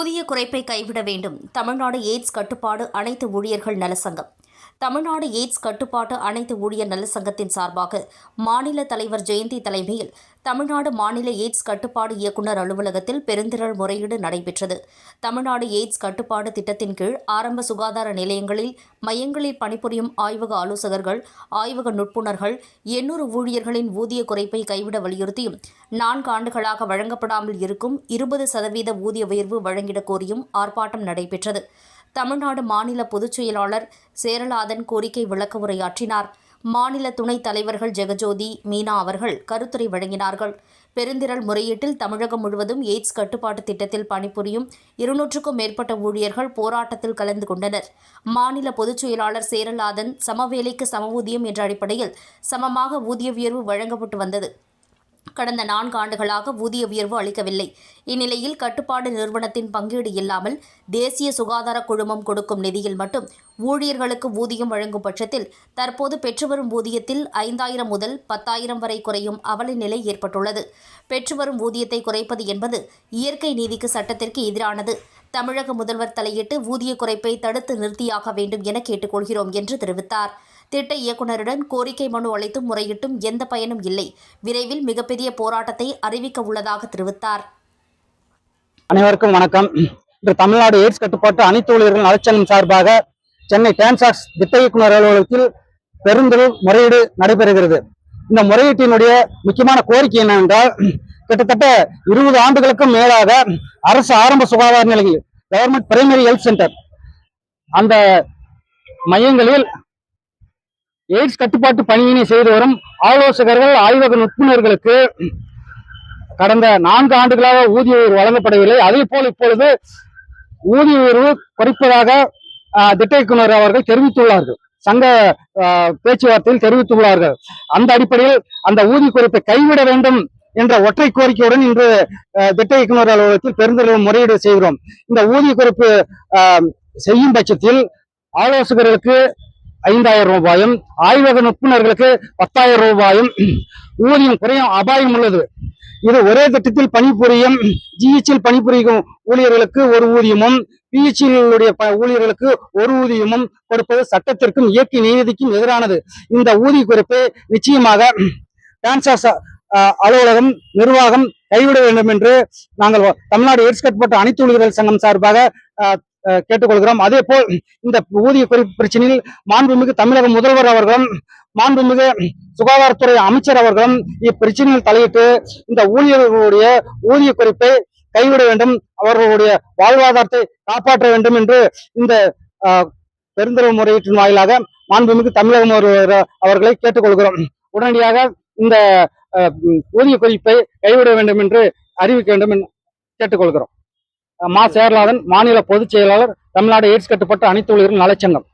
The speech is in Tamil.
ஊதிய குறைப்பை கைவிட வேண்டும். தமிழ்நாடு எய்ட்ஸ் கட்டுப்பாடு அனைத்து ஊழியர்கள் நலசங்கம் தமிழ்நாடு எய்ட்ஸ் கட்டுப்பாட்டு அனைத்து ஊழியர் நலசங்கத்தின் சார்பாக மாநில தலைவர் ஜெயந்தி தலைமையில் தமிழ்நாடு மாநில எய்ட்ஸ் கட்டுப்பாடு இயக்குநர் அலுவலகத்தில் பெருந்திரள் முறையீடு நடைபெற்றது. தமிழ்நாடு எய்ட்ஸ் கட்டுப்பாடு திட்டத்தின் கீழ் ஆரம்ப சுகாதார நிலையங்களில் மையங்களில் பணிபுரியும் ஆய்வக ஆலோசகர்கள் ஆய்வக நுட்புணர்கள் எண்ணூறு ஊழியர்களின் ஊதிய குறைப்பை கைவிட வலியுறுத்தியும் நான்கு ஆண்டுகளாக வழங்கப்படாமல் இருக்கும் இருபது சதவீத ஊதிய உயர்வு வழங்கிடக் கோரியும் ஆர்ப்பாட்டம் நடைபெற்றது. தமிழ்நாடு மாநில பொதுச் செயலாளர் சேரலாதன் கோரிக்கை விளக்க உரையாற்றினார். மாநில துணைத் தலைவர்கள் ஜெகஜோதி மீனா அவர்கள் கருத்துரை வழங்கினார்கள். பெருந்திரள் முறையீட்டில் தமிழகம் முழுவதும் எய்ட்ஸ் கட்டுப்பாட்டு திட்டத்தில் பணிபுரியும் இருநூற்றுக்கும் மேற்பட்ட ஊழியர்கள் போராட்டத்தில் கலந்து கொண்டனர். மாநில பொதுச் செயலாளர் சேரலாதன் சமவேலைக்கு சம ஊதியம் என்ற அடிப்படையில் சமமாக ஊதிய உயர்வு வழங்கப்பட்டு வந்தது. கடந்த நான்கு ஆண்டுகளாக ஊதிய உயர்வு அளிக்கவில்லை. இந்நிலையில் கட்டுப்பாடு நிறுவனத்தின் பங்கீடு இல்லாமல் தேசிய சுகாதார குழுமம் கொடுக்கும் நிதியில் மட்டும் ஊழியர்களுக்கு ஊதியம் வழங்கும் பட்சத்தில் தற்போது பெற்றுவரும் ஊதியத்தில் ஐந்தாயிரம் முதல் பத்தாயிரம் வரை குறையும் அவல நிலை ஏற்பட்டுள்ளது. பெற்றுவரும் ஊதியத்தை குறைப்பது என்பது இயற்கை நீதிக்கு சட்டத்திற்கு எதிரானது. தமிழக முதல்வர் தலையிட்டு ஊதிய குறைப்பை தடுத்து நிறுத்தியாக வேண்டும் என கேட்டுக்கொள்கிறோம் என்று தெரிவித்தார். திட்ட இயக்குநருடன் கோரிக்கை மனு அளித்தும் முறையிட்டும் எந்த பயனும் இல்லை. விரைவில் மிகப்பெரிய போராட்டத்தை அறிவிக்க உள்ளதாக தெரிவித்தார். அனைவருக்கும் வணக்கம். இன்று தமிழ்நாடு எய்ட்ஸ் கட்டுப்பாட்டு அனைத்து ஊழியர்கள் நலச்சங்கம் சார்பாக சென்னை டான்சாக்ஸ் திட்ட இயக்குநர் அலுவலகத்தில் பெருந்தொரு முறையீடு நடைபெறுகிறது. இந்த முறையீட்டினுடைய முக்கியமான கோரிக்கை என்னவென்றால் கிட்டத்தட்ட இருபது ஆண்டுகளுக்கும் மேலாக அரசு ஆரம்ப சுகாதார நிலையில் கவர்மெண்ட் பிரைமரி ஹெல்த் சென்டர் அந்த மையங்களில் எய்ட்ஸ் கட்டுப்பாட்டு பணியினை செய்து வரும் ஆலோசகர்கள் ஆய்வக நுட்புணர்களுக்கு கடந்த நான்கு ஆண்டுகளாக ஊதிய உயர்வு வழங்கப்படவில்லை. அதே போல் இப்பொழுது ஊதிய உயர்வு குறைப்பதாக திட்ட இயக்குனர் அவர்கள் தெரிவித்துள்ளார்கள். சங்க பேச்சுவார்த்தையில் தெரிவித்துள்ளார்கள். அந்த அடிப்படையில் அந்த ஊதிய குறைப்பை கைவிட வேண்டும் என்ற ஒற்றை கோரிக்கையுடன் இன்று திட்ட இயக்குனர் அலுவலகத்தில் பெருந்தளவு முறையீடு செய்கிறோம். இந்த ஊதிய குறைப்பு செய்யும் பட்சத்தில் ஆலோசகர்களுக்கு ஐந்தாயிரம் ரூபாயும் ஆய்வக நுட்புணர்களுக்கு பத்தாயிரம் ரூபாயும் ஊதியம் குறையும் அபாயம் உள்ளது. இது ஒரே திட்டத்தில் பணிபுரியும் ஜிஹெச்சில் பணிபுரியும் ஊழியர்களுக்கு ஒரு ஊதியமும் பிஹெச்சிலுடைய ஊழியர்களுக்கு ஒரு ஊதியமும் கொடுப்பது சட்டத்திற்கும் இயற்கை நீதிக்கும் எதிரானது. இந்த ஊதிய குறிப்பு நிச்சயமாக டான்சாஸ் அலுவலகம் நிர்வாகம் கைவிட வேண்டும் என்று நாங்கள் தமிழ்நாடு எய்ட்ஸ் கட்டுப்பாட்டு அனைத்து ஊழியர்கள் சங்கம் சார்பாக கேட்டுக்கொள்கிறோம். அதே போல் இந்த ஊதிய குறைப்பு பிரச்சனையில் மாண்புமிகு தமிழக முதல்வர் அவர்களும் மாண்புமிகு சுகாதாரத்துறை அமைச்சர் அவர்களும் இப்பிரச்சனையில் தலையிட்டு இந்த ஊழியர்களுடைய ஊதிய குறைப்பை கைவிட வேண்டும். அவர்களுடைய வாழ்வாதாரத்தை காப்பாற்ற வேண்டும் என்று இந்த பெருந்தரவு முறையீட்டின் வாயிலாக மாண்புமிகு தமிழக முதல்வர் அவர்களை கேட்டுக்கொள்கிறோம். உடனடியாக இந்த ஊதிய குறிப்பை கைவிட வேண்டும் என்று அறிவிக்க வேண்டும் என்று கேட்டுக்கொள்கிறோம். மா சேரலாதன் மாநில பொதுச் செயலாளர் தமிழ்நாடு எய்ட்ஸ் கட்டுப்பட்ட அனைத்து ஊழியர்கள் நலச்சங்கம்.